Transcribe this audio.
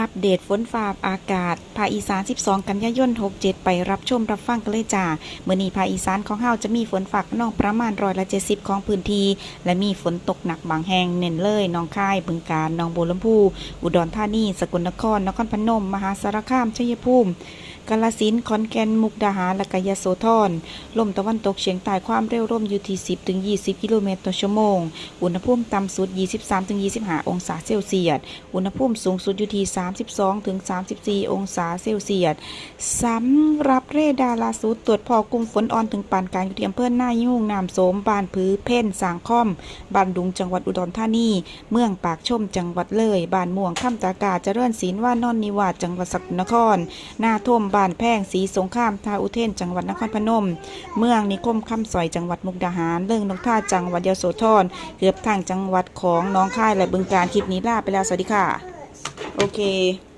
อัปเดตฝนฟ้าอากาศภาคอีสาน 12 กันยายน 67 ไปรับชมรับฟังกันเลยจ้าเมื่อนี้ภาคอีสานของเฮาจะมีฝนฟ้าขนองประมาณร้อยละ70 ของพื้นที่ และมีฝนตกหนักบางแห่งเน้นเลยน้องค่ายบึงการน้องบัวลำพู อุดรธานี สกลนคร นครพนม มหาสารคามชัยภูมิ กาฬสินธุ์ขอนแก่นมุกดาหารและกยโสธรลมตะวันตกเฉียงใต้ความเร็วลมอยู่ที่ 10 ถึง 20 กิโลเมตรต่อชั่วโมง อุณหภูมิต่ำสุด 23 ถึง 25 องศาเซลเซียส อุณหภูมิสูงสุดอยู่ที่ 32 ถึง 34 องศาเซลเซียสสำหรับเรดาร์ล่าสุดตรวจพอกลุ่มฝนอ่อนถึงปานกลางอยู่ที่อำเภอหน้ายุ่งน้ำโสมบานผือเพ่นสางค่อมบานดุงจังหวัดอุดรธานีเมืองปากชมจังหวัดเลยบานม่วงข้ามตากาเจริญศิลว่านอนนิวาจังหวัดสกลนครนาท่มบานแพงสีสงข้ามทาอุเทนจังหวัดนครพนม เมืองนิคมคำสอยจังหวัดมุกดาหาร เรื่องนกท่าจังหวัดยโสธรเกือบทางจังหวัดของน้องค่ายและบึงการคลิปนี้ลาไปแล้วสวัสดีค่ะ โอเค